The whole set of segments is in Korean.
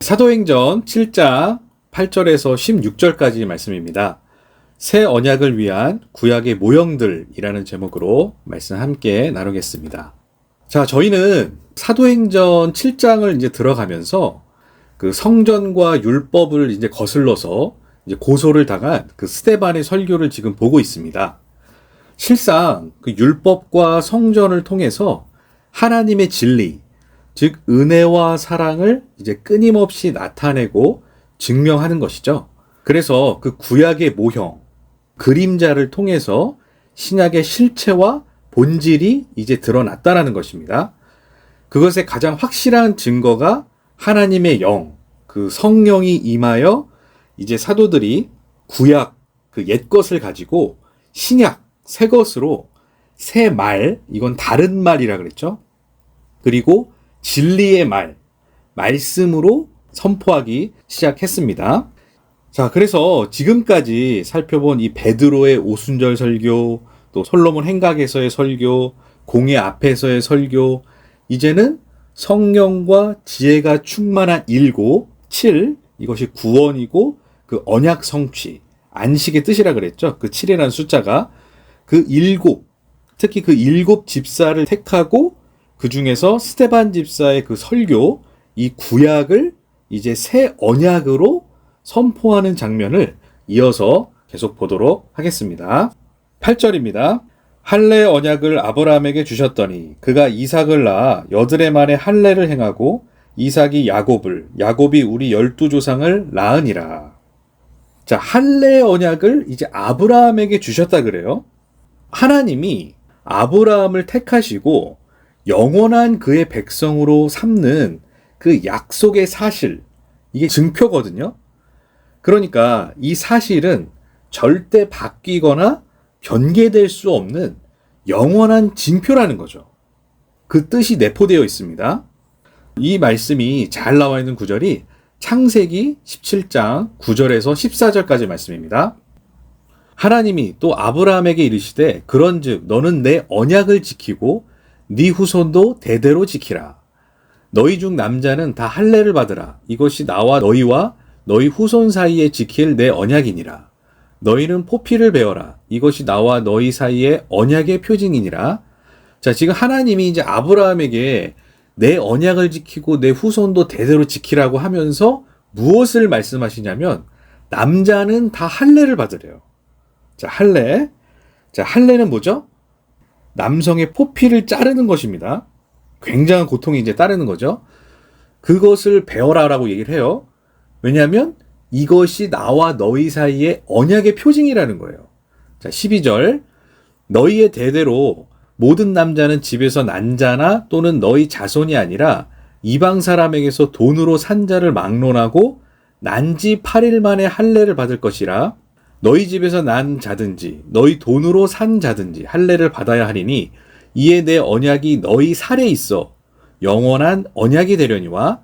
사도행전 7장 8절에서 16절까지 말씀입니다. 새 언약을 위한 구약의 모형들이라는 제목으로 말씀 함께 나누겠습니다. 자, 저희는 사도행전 7장을 이제 들어가면서 그 성전과 율법을 이제 거슬러서 이제 고소를 당한 그 스테반의 설교를 지금 보고 있습니다. 실상 그 율법과 성전을 통해서 하나님의 진리, 즉 은혜와 사랑을 이제 끊임없이 나타내고 증명하는 것이죠. 그래서 그 구약의 모형, 그림자를 통해서 신약의 실체와 본질이 이제 드러났다라는 것입니다. 그것의 가장 확실한 증거가 하나님의 영, 그 성령이 임하여 이제 사도들이 구약 그 옛 것을 가지고 신약 새 것으로 새 말, 이건 다른 말이라 그랬죠. 그리고 진리의 말, 말씀으로 선포하기 시작했습니다. 자, 그래서 지금까지 살펴본 이 베드로의 오순절 설교, 또 솔로몬 행각에서의 설교, 공예 앞에서의 설교, 이제는 성령과 지혜가 충만한 일곱, 칠, 이것이 구원이고 그 언약 성취, 안식의 뜻이라 그랬죠. 그 7이라는 숫자가 그 일곱, 특히 그 일곱 집사를 택하고 그 중에서 스테반 집사의 그 설교, 이 구약을 이제 새 언약으로 선포하는 장면을 이어서 계속 보도록 하겠습니다. 8절입니다. 할례 언약을 아브라함에게 주셨더니 그가 이삭을 낳아 여드레 만에 할례를 행하고 이삭이 야곱을 야곱이 우리 열두 조상을 낳으니라. 자, 할례 언약을 이제 아브라함에게 주셨다 그래요. 하나님이 아브라함을 택하시고 영원한 그의 백성으로 삼는 그 약속의 사실, 이게 증표거든요. 그러니까 이 사실은 절대 바뀌거나 변개될 수 없는 영원한 징표라는 거죠. 그 뜻이 내포되어 있습니다. 이 말씀이 잘 나와 있는 구절이 창세기 17장 9절에서 14절까지 말씀입니다. 하나님이 또 아브라함에게 이르시되 그런즉 너는 내 언약을 지키고 네 후손도 대대로 지키라. 너희 중 남자는 다 할례를 받으라. 이것이 나와 너희와 너희 후손 사이에 지킬 내 언약이니라. 너희는 포피를 베어라. 이것이 나와 너희 사이에 언약의 표징이니라. 자, 지금 하나님이 이제 아브라함에게 내 언약을 지키고 내 후손도 대대로 지키라고 하면서 무엇을 말씀하시냐면 남자는 다 할례를 받으래요. 자, 할례. 자, 할례는 뭐죠? 남성의 포피를 자르는 것입니다. 굉장한 고통이 이제 따르는 거죠. 그것을 배워라라고 얘기를 해요. 왜냐하면 이것이 나와 너희 사이의 언약의 표징이라는 거예요. 자, 12절. 너희의 대대로 모든 남자는 집에서 난 자나 또는 너희 자손이 아니라 이방 사람에게서 돈으로 산 자를 막론하고 난지 8일 만에 할례를 받을 것이라 너희 집에서 난 자든지 너희 돈으로 산 자든지 할례를 받아야 하리니 이에 내 언약이 너희 살에 있어 영원한 언약이 되려니와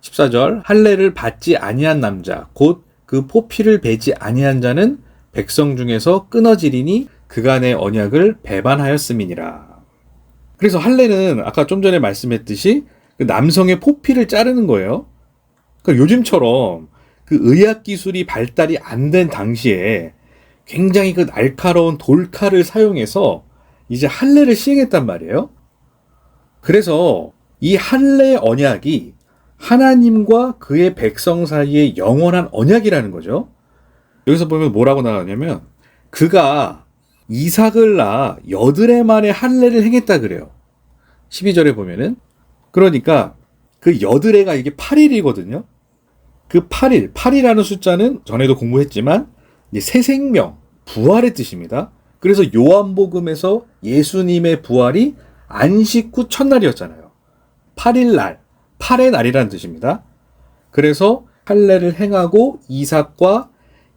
14절 할례를 받지 아니한 남자 곧 그 포피를 베지 아니한 자는 백성 중에서 끊어지리니 그간의 언약을 배반하였음이니라. 그래서 할례는 아까 좀 전에 말씀했듯이 그 남성의 포피를 자르는 거예요. 그러니까 요즘처럼 그 의학 기술이 발달이 안 된 당시에 굉장히 그 날카로운 돌칼을 사용해서 이제 할례를 시행했단 말이에요. 그래서 이 할례 언약이 하나님과 그의 백성 사이의 영원한 언약이라는 거죠. 여기서 보면 뭐라고 나오냐면 그가 이삭을 낳아 여드레 만에 할례를 행했다 그래요. 12절에 보면은 그러니까 그 여드레가 이게 8일이거든요. 그 8일, 8이라는 숫자는 전에도 공부했지만 새 생명, 부활의 뜻입니다. 그래서 요한복음에서 예수님의 부활이 안식 후 첫날이었잖아요. 8일 날, 8의 날이라는 뜻입니다. 그래서 할례를 행하고 이삭과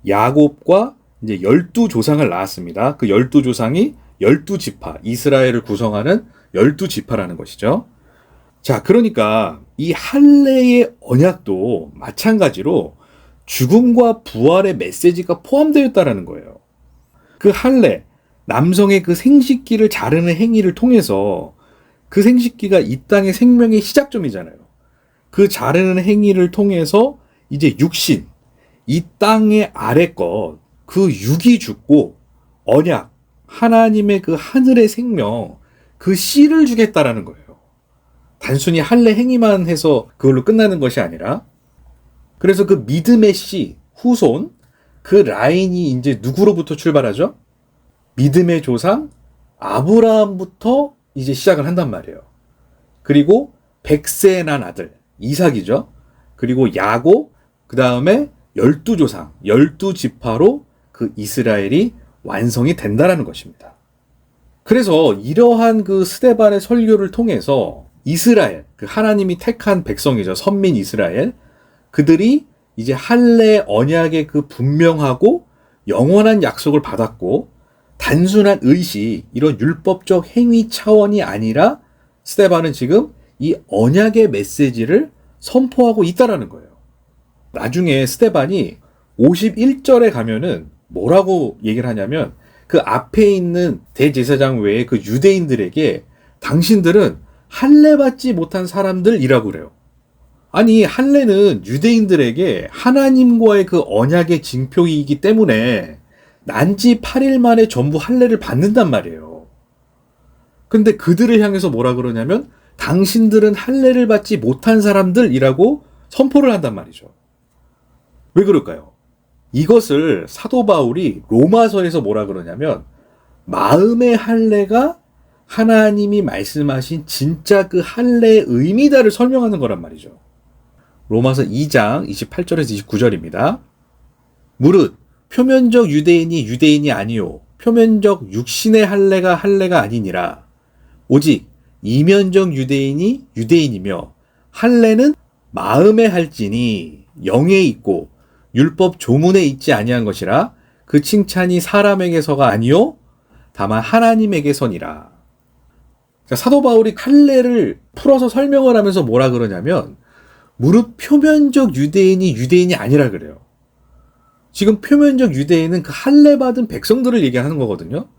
야곱과 이제 열두 조상을 낳았습니다. 그 열두 조상이 열두 지파, 이스라엘을 구성하는 열두 지파라는 것이죠. 자, 그러니까 이 할례의 언약도 마찬가지로 죽음과 부활의 메시지가 포함되어 있다라는 거예요. 그 할례, 남성의 그 생식기를 자르는 행위를 통해서 그 생식기가 이 땅의 생명의 시작점이잖아요. 그 자르는 행위를 통해서 이제 육신, 이 땅의 아래 것, 그 육이 죽고 언약, 하나님의 그 하늘의 생명, 그 씨를 주겠다라는 거예요. 단순히 할례 행위만 해서 그걸로 끝나는 것이 아니라 그래서 그 믿음의 씨, 후손, 그 라인이 이제 누구로부터 출발하죠? 믿음의 조상 아브라함부터 이제 시작을 한단 말이에요. 그리고 백세 난 아들 이삭이죠. 그리고 야곱 그 다음에 열두 조상 열두 지파로 그 이스라엘이 완성이 된다라는 것입니다. 그래서 이러한 그 스데반의 설교를 통해서 이스라엘 그 하나님이 택한 백성이죠 선민 이스라엘 그들이 이제 할례 언약의 그 분명하고 영원한 약속을 받았고 단순한 의식 이런 율법적 행위 차원이 아니라 스테반은 지금 이 언약의 메시지를 선포하고 있다라는 거예요. 나중에 스테반이 51절에 가면은 뭐라고 얘기를 하냐면 그 앞에 있는 대제사장 외에 그 유대인들에게 당신들은 할례 받지 못한 사람들이라고 그래요. 아니 할례는 유대인들에게 하나님과의 그 언약의 징표이기 때문에 난지 8일 만에 전부 할례를 받는단 말이에요. 근데 그들을 향해서 뭐라 그러냐면 당신들은 할례를 받지 못한 사람들이라고 선포를 한단 말이죠. 왜 그럴까요? 이것을 사도 바울이 로마서에서 뭐라 그러냐면 마음의 할례가 하나님이 말씀하신 진짜 그 할례의 의미다를 설명하는 거란 말이죠. 로마서 2장 28절에서 29절입니다. 무릇 표면적 유대인이 유대인이 아니요 표면적 육신의 할례가 할례가 아니니라 오직 이면적 유대인이 유대인이며 할례는 마음에 할지니 영에 있고 율법 조문에 있지 아니한 것이라 그 칭찬이 사람에게서가 아니요 다만 하나님에게선이라. 사도 바울이 할례를 풀어서 설명을 하면서 뭐라 그러냐면 무릇 표면적 유대인이 유대인이 아니라 그래요. 지금 표면적 유대인은 그 할례 받은 백성들을 얘기하는 거거든요.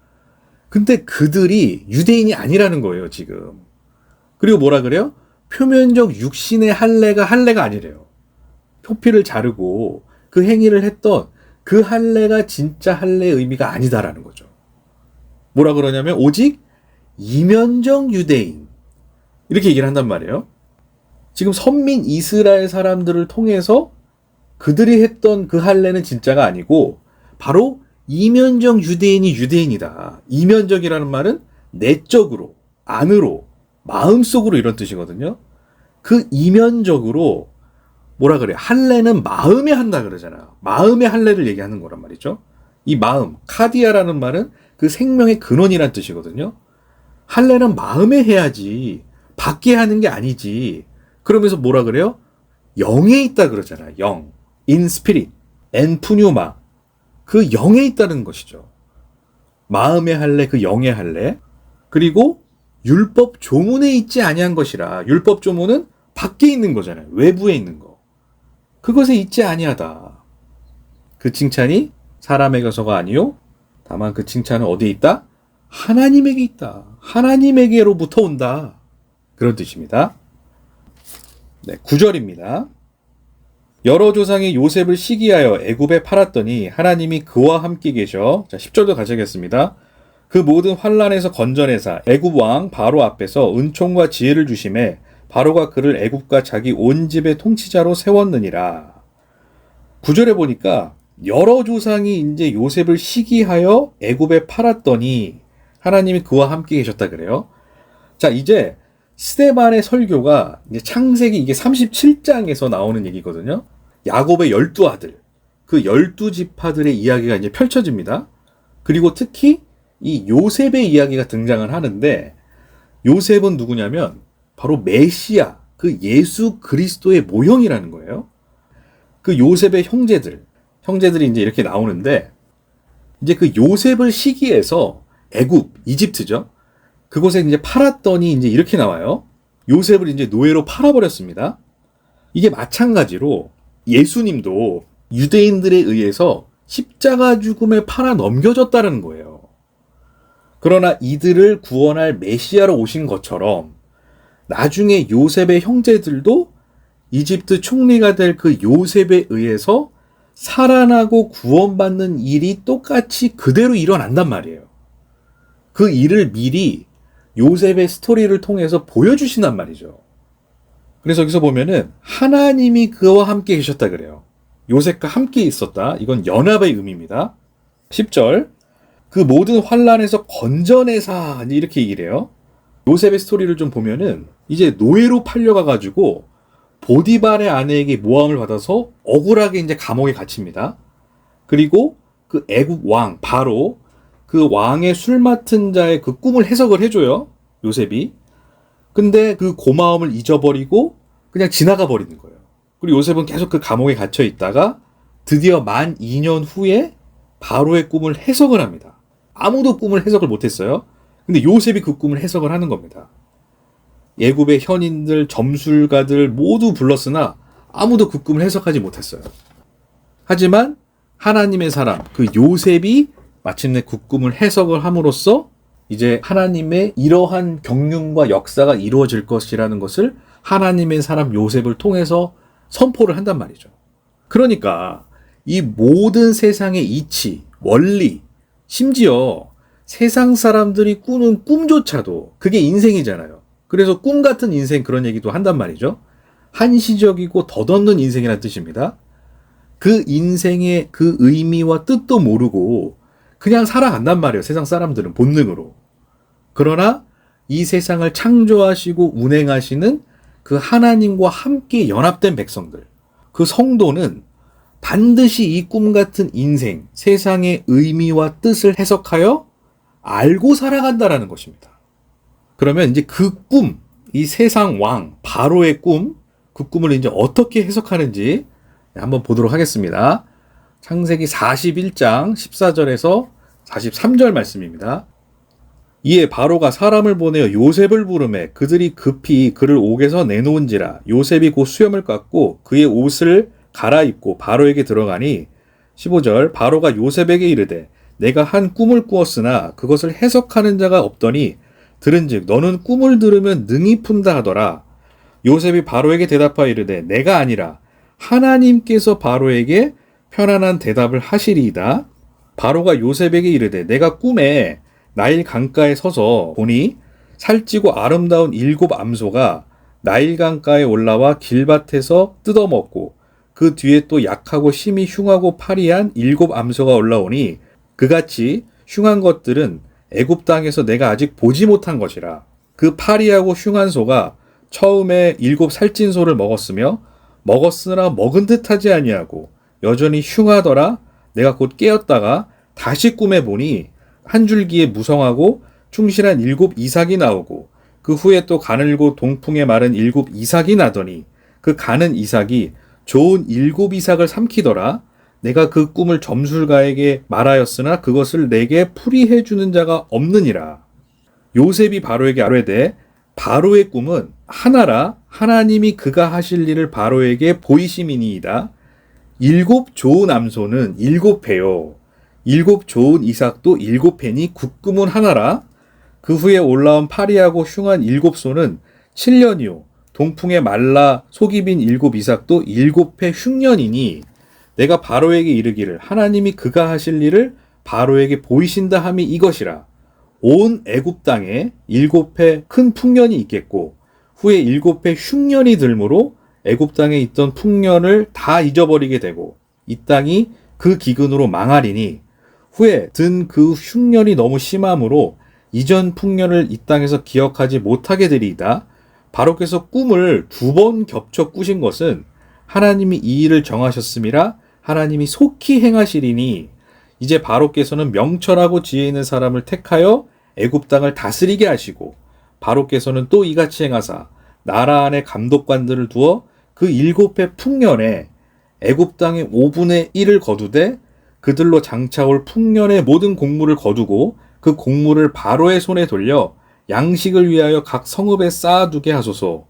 근데 그들이 유대인이 아니라는 거예요, 지금. 그리고 뭐라 그래요? 표면적 육신의 할례가 할례가 아니래요. 표피를 자르고 그 행위를 했던 그 할례가 진짜 할례의 의미가 아니다라는 거죠. 뭐라 그러냐면 오직 이면적 유대인 이렇게 얘기를 한단 말이에요. 지금 선민 이스라엘 사람들을 통해서 그들이 했던 그 할례는 진짜가 아니고 바로 이면적 유대인이 유대인이다. 이면적이라는 말은 내적으로, 안으로, 마음속으로 이런 뜻이거든요. 그 이면적으로 뭐라 그래? 할례는 마음에 한다 그러잖아. 마음의 할례를 얘기하는 거란 말이죠. 이 마음, 카디아라는 말은 그 생명의 근원이란 뜻이거든요. 할례는 마음에 해야지. 밖에 하는 게 아니지. 그러면서 뭐라 그래요? 영에 있다 그러잖아. 영. spirit. 엔푸뉴마. 그 영에 있다는 것이죠. 마음의 할례, 그 영의 할례. 그리고 율법 조문에 있지 아니한 것이라. 율법 조문은 밖에 있는 거잖아요. 외부에 있는 거. 그것에 있지 아니하다. 그 칭찬이 사람에게서가 아니요. 다만 그 칭찬은 어디에 있다? 하나님에게 있다. 하나님에게로부터 온다. 그런 뜻입니다. 네, 9절입니다. 여러 조상이 요셉을 시기하여 애굽에 팔았더니 하나님이 그와 함께 계셔. 자, 10절도 가져겠습니다. 그 모든 환란에서 건져내사 애굽 왕 바로 앞에서 은총과 지혜를 주심에 바로가 그를 애굽과 자기 온 집의 통치자로 세웠느니라. 9절에 보니까 여러 조상이 이제 요셉을 시기하여 애굽에 팔았더니 하나님이 그와 함께 계셨다 그래요. 자, 이제 스테반의 설교가 이제 창세기 이게 37장에서 나오는 얘기거든요. 야곱의 열두 아들, 그 열두 지파들의 이야기가 이제 펼쳐집니다. 그리고 특히 이 요셉의 이야기가 등장을 하는데 요셉은 누구냐면 바로 메시아, 그 예수 그리스도의 모형이라는 거예요. 그 요셉의 형제들, 형제들이 이제 이렇게 나오는데 이제 그 요셉을 시기해서 애굽, 이집트죠. 그곳에 이제 팔았더니 이제 이렇게 나와요. 요셉을 이제 노예로 팔아버렸습니다. 이게 마찬가지로 예수님도 유대인들에 의해서 십자가 죽음에 팔아 넘겨졌다는 거예요. 그러나 이들을 구원할 메시아로 오신 것처럼 나중에 요셉의 형제들도 이집트 총리가 될 그 요셉에 의해서 살아나고 구원받는 일이 똑같이 그대로 일어난단 말이에요. 그 일을 미리 요셉의 스토리를 통해서 보여주신단 말이죠. 그래서 여기서 보면은 하나님이 그와 함께 계셨다 그래요. 요셉과 함께 있었다. 이건 연합의 의미입니다. 10절. 그 모든 환란에서 건져내사 이렇게 얘기를 해요. 요셉의 스토리를 좀 보면은 이제 노예로 팔려가 가지고 보디발의 아내에게 모함을 받아서 억울하게 이제 감옥에 갇힙니다. 그리고 그 애국 왕 바로 그 왕의 술 맡은 자의 그 꿈을 해석을 해줘요. 요셉이. 근데 그 고마움을 잊어버리고 그냥 지나가 버리는 거예요. 그리고 요셉은 계속 그 감옥에 갇혀 있다가 드디어 만 2년 후에 바로의 꿈을 해석을 합니다. 아무도 꿈을 해석을 못했어요. 근데 요셉이 그 꿈을 해석을 하는 겁니다. 예굽의 현인들, 점술가들 모두 불렀으나 아무도 그 꿈을 해석하지 못했어요. 하지만 하나님의 사람, 그 요셉이 마침내 그 꿈을 해석을 함으로써 이제 하나님의 이러한 경륜과 역사가 이루어질 것이라는 것을 하나님의 사람 요셉을 통해서 선포를 한단 말이죠. 그러니까 이 모든 세상의 이치, 원리, 심지어 세상 사람들이 꾸는 꿈조차도 그게 인생이잖아요. 그래서 꿈 같은 인생 그런 얘기도 한단 말이죠. 한시적이고 덧없는 인생이라는 뜻입니다. 그 인생의 그 의미와 뜻도 모르고 그냥 살아간단 말이에요. 세상 사람들은 본능으로. 그러나 이 세상을 창조하시고 운행하시는 그 하나님과 함께 연합된 백성들, 그 성도는 반드시 이 꿈 같은 인생, 세상의 의미와 뜻을 해석하여 알고 살아간다라는 것입니다. 그러면 이제 그 꿈, 이 세상 왕, 바로의 꿈, 그 꿈을 이제 어떻게 해석하는지 한번 보도록 하겠습니다. 창세기 41장 14절에서 43절 말씀입니다. 이에 바로가 사람을 보내어 요셉을 부르매 그들이 급히 그를 옥에서 내놓은지라 요셉이 곧 수염을 깎고 그의 옷을 갈아입고 바로에게 들어가니 15절 바로가 요셉에게 이르되 내가 한 꿈을 꾸었으나 그것을 해석하는 자가 없더니 들은즉 너는 꿈을 들으면 능히 푼다 하더라 요셉이 바로에게 대답하여 이르되 내가 아니라 하나님께서 바로에게 편안한 대답을 하시리이다. 바로가 요셉에게 이르되 내가 꿈에 나일 강가에 서서 보니 살찌고 아름다운 일곱 암소가 나일 강가에 올라와 길밭에서 뜯어먹고 그 뒤에 또 약하고 심히 흉하고 파리한 일곱 암소가 올라오니 그같이 흉한 것들은 애굽 땅에서 내가 아직 보지 못한 것이라. 그 파리하고 흉한 소가 처음에 일곱 살찐 소를 먹었으며 먹었으나 먹은 듯하지 아니하고 여전히 흉하더라 내가 곧 깨었다가 다시 꿈에 보니 한 줄기에 무성하고 충실한 일곱 이삭이 나오고 그 후에 또 가늘고 동풍에 마른 일곱 이삭이 나더니 그 가는 이삭이 좋은 일곱 이삭을 삼키더라. 내가 그 꿈을 점술가에게 말하였으나 그것을 내게 풀이해 주는 자가 없느니라. 요셉이 바로에게 아뢰되 바로의 꿈은 하나라 하나님이 그가 하실 일을 바로에게 보이심이니이다. 일곱 좋은 암소는 일곱 배요. 일곱 좋은 이삭도 일곱 펜이 국금은 하나라. 그 후에 올라온 파리하고 흉한 일곱 소는 7년이요. 동풍에 말라 속이 빈 일곱 이삭도 일곱 해 흉년이니 내가 바로에게 이르기를 하나님이 그가 하실 일을 바로에게 보이신다 함이 이것이라. 온 애굽 땅에 일곱 해 큰 풍년이 있겠고 후에 일곱 해 흉년이 들므로 애굽 땅에 있던 풍년을 다 잊어버리게 되고 이 땅이 그 기근으로 망하리니 후에 든 그 흉년이 너무 심함으로 이전 풍년을 이 땅에서 기억하지 못하게 되리이다. 바로께서 꿈을 두 번 겹쳐 꾸신 것은 하나님이 이 일을 정하셨음이라 하나님이 속히 행하시리니 이제 바로께서는 명철하고 지혜 있는 사람을 택하여 애굽 땅을 다스리게 하시고 바로께서는 또 이같이 행하사 나라 안에 감독관들을 두어 그 일곱 해 풍년에 애굽 땅의 5분의 1을 거두되 그들로 장차올 풍년의 모든 곡물을 거두고 그 곡물을 바로의 손에 돌려 양식을 위하여 각 성읍에 쌓아두게 하소서.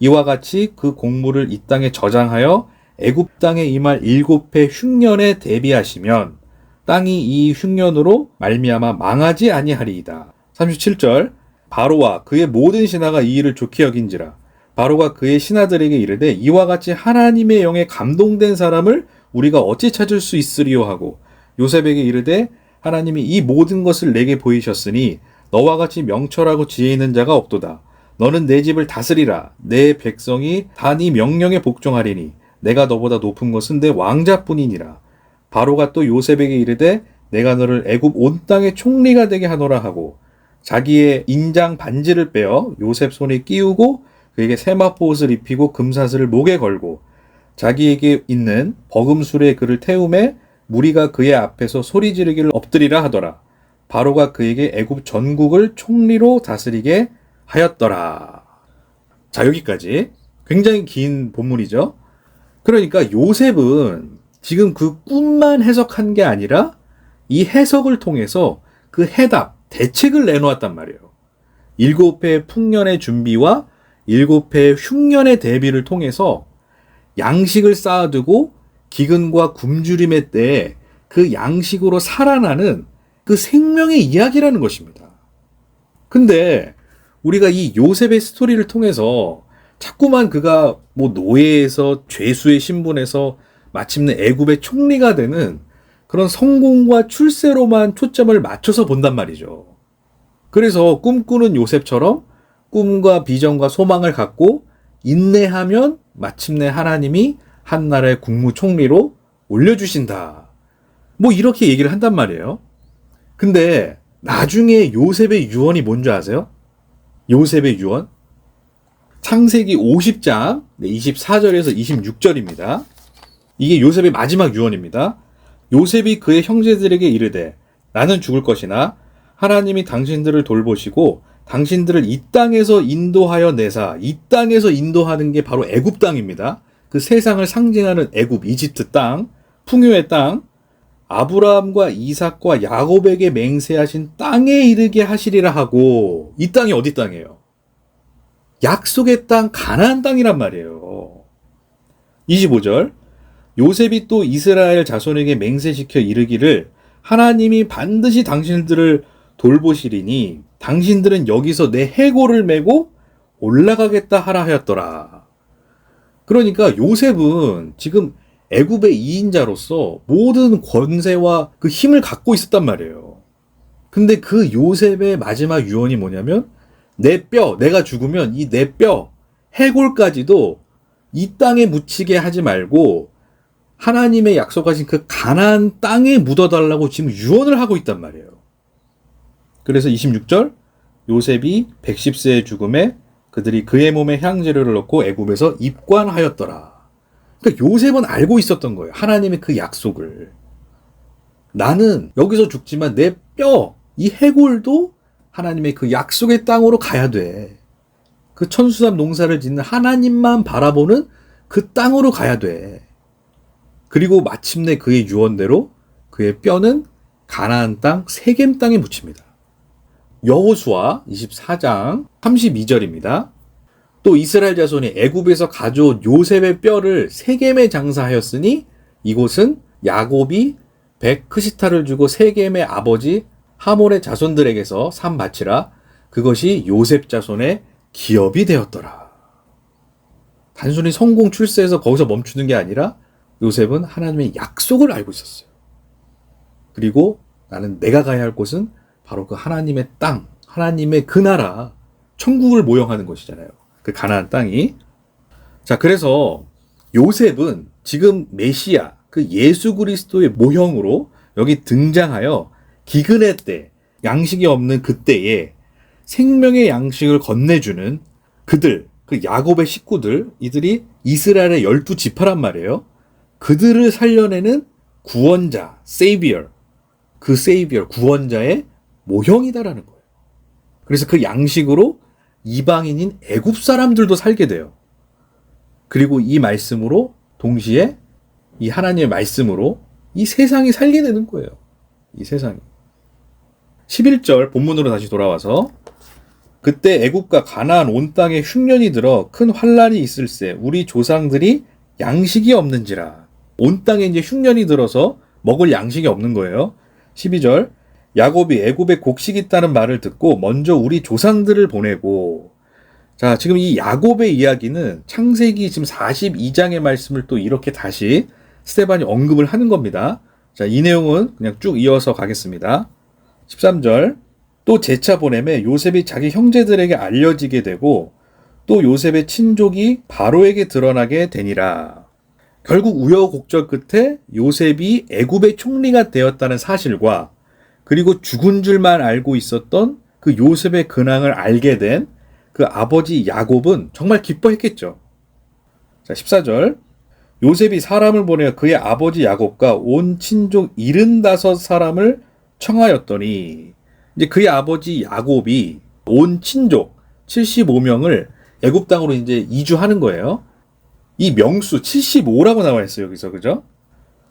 이와 같이 그 곡물을 이 땅에 저장하여 애굽 땅에 임할 일곱 해 흉년에 대비하시면 땅이 이 흉년으로 말미암아 망하지 아니하리이다. 37절 바로와 그의 모든 신하가 이 일을 좋게 여긴지라 바로가 그의 신하들에게 이르되 이와 같이 하나님의 영에 감동된 사람을 우리가 어찌 찾을 수 있으리요 하고 요셉에게 이르되 하나님이 이 모든 것을 내게 보이셨으니 너와 같이 명철하고 지혜 있는 자가 없도다. 너는 내 집을 다스리라. 내 백성이 다 네 명령에 복종하리니 내가 너보다 높은 것은 내 왕자뿐이니라. 바로가 또 요셉에게 이르되 내가 너를 애굽 온 땅의 총리가 되게 하노라 하고 자기의 인장 반지를 빼어 요셉 손에 끼우고 그에게 세마포 옷을 입히고 금사슬을 목에 걸고 자기에게 있는 버금술에 그를 태움에 무리가 그의 앞에서 소리 지르기를 엎드리라 하더라. 바로가 그에게 애굽 전국을 총리로 다스리게 하였더라. 자, 여기까지 굉장히 긴 본문이죠. 그러니까 요셉은 지금 그 꿈만 해석한 게 아니라 이 해석을 통해서 그 해답, 대책을 내놓았단 말이에요. 일곱 해 풍년의 준비와 일곱 해 흉년의 대비를 통해서 양식을 쌓아두고 기근과 굶주림의 때에 그 양식으로 살아나는 그 생명의 이야기라는 것입니다. 근데 우리가 이 요셉의 스토리를 통해서 자꾸만 그가 뭐 노예에서 죄수의 신분에서 마침내 애굽의 총리가 되는 그런 성공과 출세로만 초점을 맞춰서 본단 말이죠. 그래서 꿈꾸는 요셉처럼 꿈과 비전과 소망을 갖고 인내하면 마침내 하나님이 한 나라의 국무총리로 올려주신다. 뭐 이렇게 얘기를 한단 말이에요. 근데 나중에 요셉의 유언이 뭔지 아세요? 요셉의 유언? 창세기 50장 24절에서 26절입니다. 이게 요셉의 마지막 유언입니다. 요셉이 그의 형제들에게 이르되 나는 죽을 것이나 하나님이 당신들을 돌보시고 당신들을 이 땅에서 인도하여 내사 이 땅에서 인도하는 게 바로 애굽 땅입니다. 그 세상을 상징하는 애굽 이집트 땅, 풍요의 땅, 아브라함과 이삭과 야곱에게 맹세하신 땅에 이르게 하시리라 하고 이 땅이 어디 땅이에요? 약속의 땅 가나안 땅이란 말이에요. 25절 요셉이 또 이스라엘 자손에게 맹세시켜 이르기를 하나님이 반드시 당신들을 돌보시리니 당신들은 여기서 내 해골을 메고 올라가겠다 하라 하였더라. 그러니까 요셉은 지금 애굽의 2인자로서 모든 권세와 그 힘을 갖고 있었단 말이에요. 근데 그 요셉의 마지막 유언이 뭐냐면 내 뼈, 내가 죽으면 이 내 뼈, 해골까지도 이 땅에 묻히게 하지 말고 하나님의 약속하신 그 가나안 땅에 묻어달라고 지금 유언을 하고 있단 말이에요. 그래서 26절 요셉이 110세의 죽음에 그들이 그의 몸에 향재료를 넣고 애굽에서 입관하였더라. 그러니까 요셉은 알고 있었던 거예요. 하나님의 그 약속을. 나는 여기서 죽지만 내 뼈, 이 해골도 하나님의 그 약속의 땅으로 가야 돼. 그 천수삼 농사를 짓는 하나님만 바라보는 그 땅으로 가야 돼. 그리고 마침내 그의 유언대로 그의 뼈는 가나안 땅 세겜 땅에 묻힙니다. 여호수아 24장 32절입니다. 또 이스라엘 자손이 애굽에서 가져온 요셉의 뼈를 세겜에 장사하였으니 이곳은 야곱이 백크시타를 주고 세겜의 아버지 하몰의 자손들에게서 산 밭이라 그것이 요셉 자손의 기업이 되었더라. 단순히 성공 출세해서 거기서 멈추는 게 아니라 요셉은 하나님의 약속을 알고 있었어요. 그리고 나는 내가 가야 할 곳은 바로 그 하나님의 땅, 하나님의 그 나라, 천국을 모형하는 것이잖아요. 그 가나안 땅이. 자, 그래서 요셉은 지금 메시아, 그 예수 그리스도의 모형으로 여기 등장하여 기근의 때, 양식이 없는 그때에 생명의 양식을 건네주는 그들, 그 야곱의 식구들, 이들이 이스라엘의 열두 지파란 말이에요. 그들을 살려내는 구원자, 세이비어, 그 세이비어, 구원자의 모형이다라는 거예요. 그래서 그 양식으로 이방인인 애굽 사람들도 살게 돼요. 그리고 이 말씀으로 동시에 이 하나님의 말씀으로 이 세상이 살게 되는 거예요. 이 세상이. 11절 본문으로 다시 돌아와서 그때 애굽과 가나안 온 땅에 흉년이 들어 큰 환란이 있을세 우리 조상들이 양식이 없는지라 온 땅에 이제 흉년이 들어서 먹을 양식이 없는 거예요. 12절 야곱이 애굽에 곡식이 있다는 말을 듣고 먼저 우리 조상들을 보내고 자, 지금 이 야곱의 이야기는 창세기 지금 42장의 말씀을 또 이렇게 다시 스테반이 언급을 하는 겁니다. 자, 이 내용은 그냥 쭉 이어서 가겠습니다. 13절. 또 제차 보냄에 요셉이 자기 형제들에게 알려지게 되고 또 요셉의 친족이 바로에게 드러나게 되니라. 결국 우여곡절 끝에 요셉이 애굽의 총리가 되었다는 사실과 그리고 죽은 줄만 알고 있었던 그 요셉의 근황을 알게 된 그 아버지 야곱은 정말 기뻐했겠죠. 자, 14절. 요셉이 사람을 보내어 그의 아버지 야곱과 온 친족 75 사람을 청하였더니 이제 그의 아버지 야곱이 온 친족 75명을 애굽 땅으로 이제 이주하는 거예요. 이 명수 75라고 나와 있어요, 여기서. 그죠?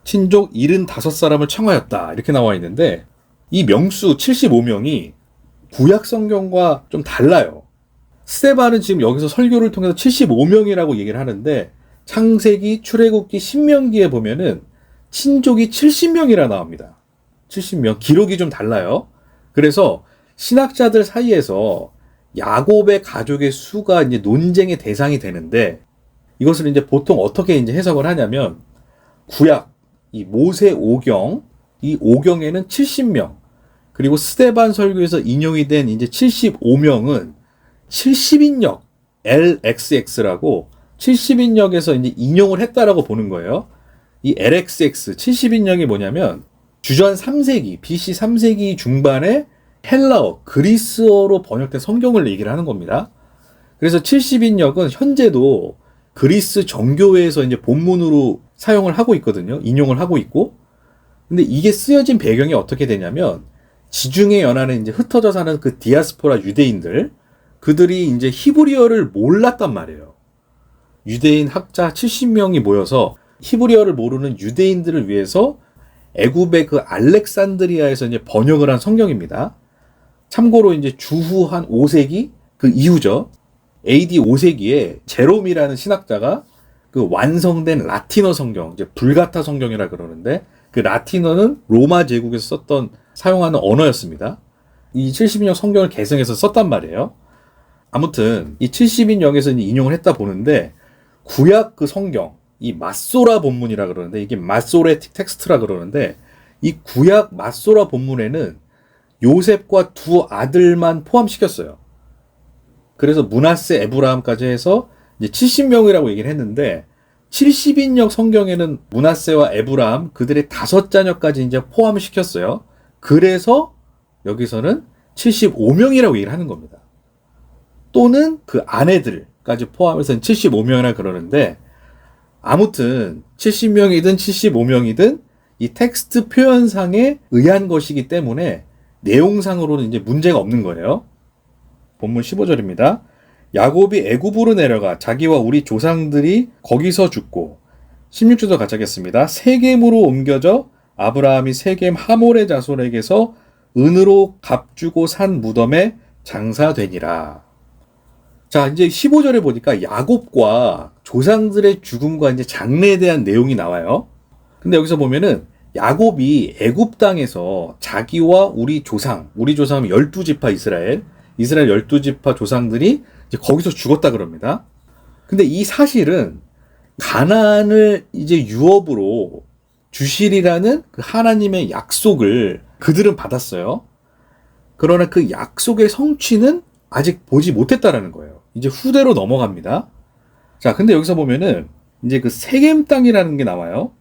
친족 75사람을 청하였다. 이렇게 나와 있는데 이 명수 75명이 구약 성경과 좀 달라요. 스테반은 지금 여기서 설교를 통해서 75명이라고 얘기를 하는데 창세기, 출애굽기, 신명기에 보면은 친족이 70명이라 나옵니다. 70명. 기록이 좀 달라요. 그래서 신학자들 사이에서 야곱의 가족의 수가 이제 논쟁의 대상이 되는데 이것을 이제 보통 어떻게 이제 해석을 하냐면 구약 이 모세 오경 이 오경에는 70명 그리고 스테반 설교에서 인용이 된 이제 75명은 70인역 LXX라고 70인역에서 이제 인용을 했다라고 보는 거예요. 이 LXX 70인역이 뭐냐면 주전 3세기 BC 3세기 중반에 헬라어 그리스어로 번역된 성경을 얘기를 하는 겁니다. 그래서 70인역은 현재도 그리스 정교회에서 이제 본문으로 사용을 하고 있거든요. 인용을 하고 있고. 근데 이게 쓰여진 배경이 어떻게 되냐면 지중해 연안에 이제 흩어져 사는 그 디아스포라 유대인들 그들이 이제 히브리어를 몰랐단 말이에요. 유대인 학자 70명이 모여서 히브리어를 모르는 유대인들을 위해서 애굽의 그 알렉산드리아에서 이제 번역을 한 성경입니다. 참고로 이제 주후 한 5세기 그 이후죠. AD 5세기에 제롬이라는 신학자가 그 완성된 라틴어 성경, 이제 불가타 성경이라 그러는데 그 라틴어는 로마 제국에서 썼던 사용하는 언어였습니다. 이 70인역 성경을 개성해서 썼단 말이에요. 아무튼 이 70인역에서 인용을 했다 보는데 구약 그 성경 이 마소라 본문이라 그러는데 이게 마소레틱 텍스트라 그러는데 이 구약 마소라 본문에는 요셉과 두 아들만 포함시켰어요. 그래서 문하세 에브라함까지 해서 이제 70명이라고 얘기를 했는데 70인역 성경에는 문하세와 에브라함 그들의 다섯 자녀까지 이제 포함을 시켰어요. 그래서 여기서는 75명이라고 얘기를 하는 겁니다. 또는 그 아내들까지 포함해서 75명이라 그러는데 아무튼 70명이든 75명이든 이 텍스트 표현상에 의한 것이기 때문에 내용상으로는 이제 문제가 없는 거예요. 본문 15절입니다. 야곱이 애굽으로 내려가 자기와 우리 조상들이 거기서 죽고 16절도 같이 하겠습니다. 세겜으로 옮겨져 아브라함이 세겜 하몰의 자손에게서 은으로 값주고 산 무덤에 장사되니라. 자, 이제 15절에 보니까 야곱과 조상들의 죽음과 이제 장래에 대한 내용이 나와요. 근데 여기서 보면은 야곱이 애굽 땅에서 자기와 우리 조상, 우리 조상은 12지파 이스라엘, 이스라엘 12지파 조상들이 이제 거기서 죽었다 그럽니다. 근데 이 사실은 가나안을 이제 유업으로 주실이라는 그 하나님의 약속을 그들은 받았어요. 그러나 그 약속의 성취는 아직 보지 못했다라는 거예요. 이제 후대로 넘어갑니다. 자, 근데 여기서 보면은 이제 그 세겜 땅이라는 게 나와요.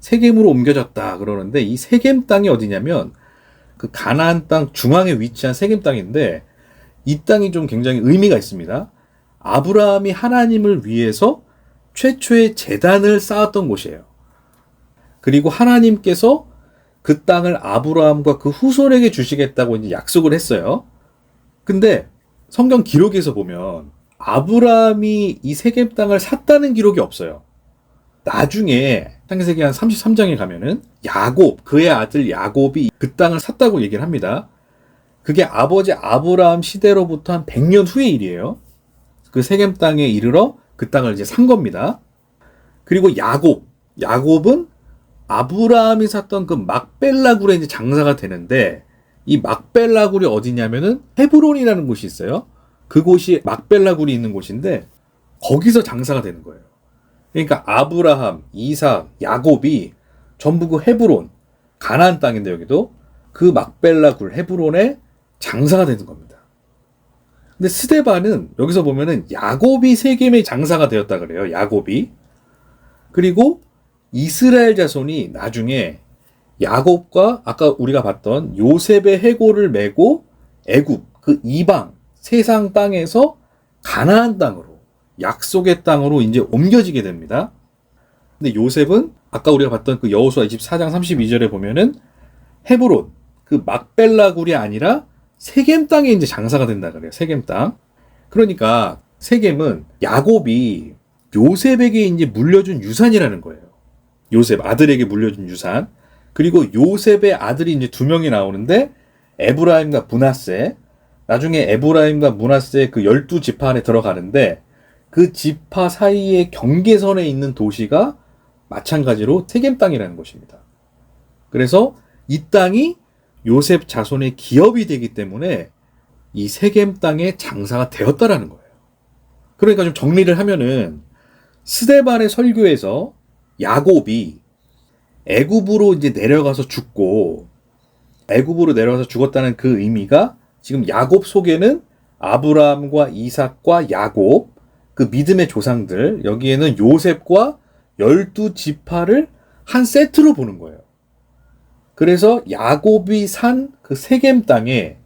세겜으로 옮겨졌다 그러는데 이 세겜 땅이 어디냐면 그 가나안 땅 중앙에 위치한 세겜 땅인데 이 땅이 좀 굉장히 의미가 있습니다. 아브라함이 하나님을 위해서 최초의 재단을 쌓았던 곳이에요. 그리고 하나님께서 그 땅을 아브라함과 그 후손에게 주시겠다고 이제 약속을 했어요. 근데 성경 기록에서 보면 아브라함이 이 세겜 땅을 샀다는 기록이 없어요. 나중에 창세기 한 33장에 가면은 야곱, 그의 아들 야곱이 그 땅을 샀다고 얘기를 합니다. 그게 아버지 아브라함 시대로부터 한 100년 후의 일이에요. 그 세겜 땅에 이르러 그 땅을 이제 산 겁니다. 그리고 야곱, 야곱은 아브라함이 샀던 그 막벨라굴에 이제 장사가 되는데 이 막벨라굴이 어디냐면은 헤브론이라는 곳이 있어요. 그곳이 막벨라 굴이 있는 곳인데 거기서 장사가 되는 거예요. 그러니까 아브라함, 이삭, 야곱이 전부 그 헤브론, 가나안 땅인데 여기도 그 막벨라 굴 헤브론에 장사가 되는 겁니다. 근데 스데반은 여기서 보면은 야곱이 세겜의 장사가 되었다 그래요. 야곱이. 그리고 이스라엘 자손이 나중에 야곱과 아까 우리가 봤던 요셉의 해고를 메고 애굽 그 이방 세상 땅에서 가나안 땅으로 약속의 땅으로 이제 옮겨지게 됩니다. 근데 요셉은 아까 우리가 봤던 그 여호수아 24장 32절에 보면은 헤브론 그 막벨라 굴이 아니라 세겜 땅에 이제 장사가 된다 그래요. 세겜 땅. 그러니까 세겜은 야곱이 요셉에게 이제 물려준 유산이라는 거예요. 요셉 아들에게 물려준 유산. 그리고 요셉의 아들이 이제 두 명이 나오는데 에브라임과 문하세. 나중에 에브라임과 문하세 그 열두 지파 안에 들어가는데 그 지파 사이의 경계선에 있는 도시가 마찬가지로 세겜 땅이라는 곳입니다. 그래서 이 땅이 요셉 자손의 기업이 되기 때문에 이 세겜 땅에 장사가 되었다라는 거예요. 그러니까 좀 정리를 하면은 스데반의 설교에서 야곱이 애굽으로 이제 내려가서 죽고 애굽으로 내려가서 죽었다는 그 의미가 지금 야곱 속에는 아브라함과 이삭과 야곱 그 믿음의 조상들 여기에는 요셉과 열두 지파를 한 세트로 보는 거예요. 그래서 야곱이 산 그 세겜 땅에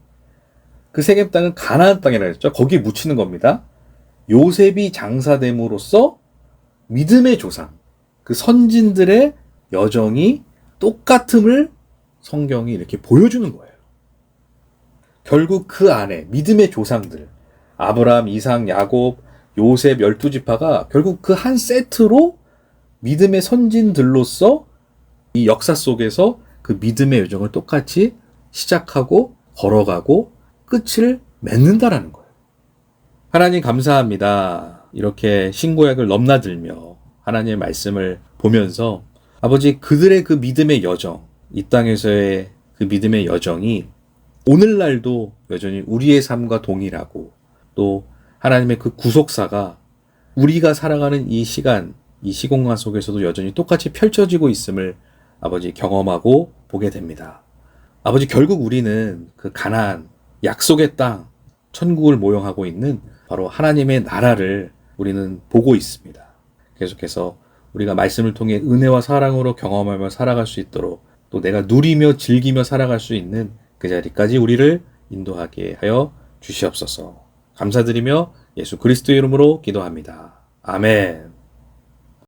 그 세겜 땅은 가나안 땅이라 했죠. 거기 묻히는 겁니다. 요셉이 장사됨으로써 믿음의 조상, 그 선진들의 여정이 똑같음을 성경이 이렇게 보여주는 거예요. 결국 그 안에 믿음의 조상들, 아브라함, 이상, 야곱, 요셉 열두 지파가 결국 그 한 세트로 믿음의 선진들로서 이 역사 속에서 그 믿음의 여정을 똑같이 시작하고 걸어가고 끝을 맺는다라는 거예요. 하나님 감사합니다. 이렇게 신고약을 넘나들며 하나님의 말씀을 보면서 아버지 그들의 그 믿음의 여정, 이 땅에서의 그 믿음의 여정이 오늘날도 여전히 우리의 삶과 동일하고 또 하나님의 그 구속사가 우리가 살아가는 이 시간, 이 시공간 속에서도 여전히 똑같이 펼쳐지고 있음을 아버지 경험하고 보게 됩니다. 아버지 결국 우리는 그 가나안 약속의 땅 천국을 모형하고 있는 바로 하나님의 나라를 우리는 보고 있습니다. 계속해서 우리가 말씀을 통해 은혜와 사랑으로 경험하며 살아갈 수 있도록 또 내가 누리며 즐기며 살아갈 수 있는 그 자리까지 우리를 인도하게 하여 주시옵소서. 감사드리며 예수 그리스도의 이름으로 기도합니다. 아멘.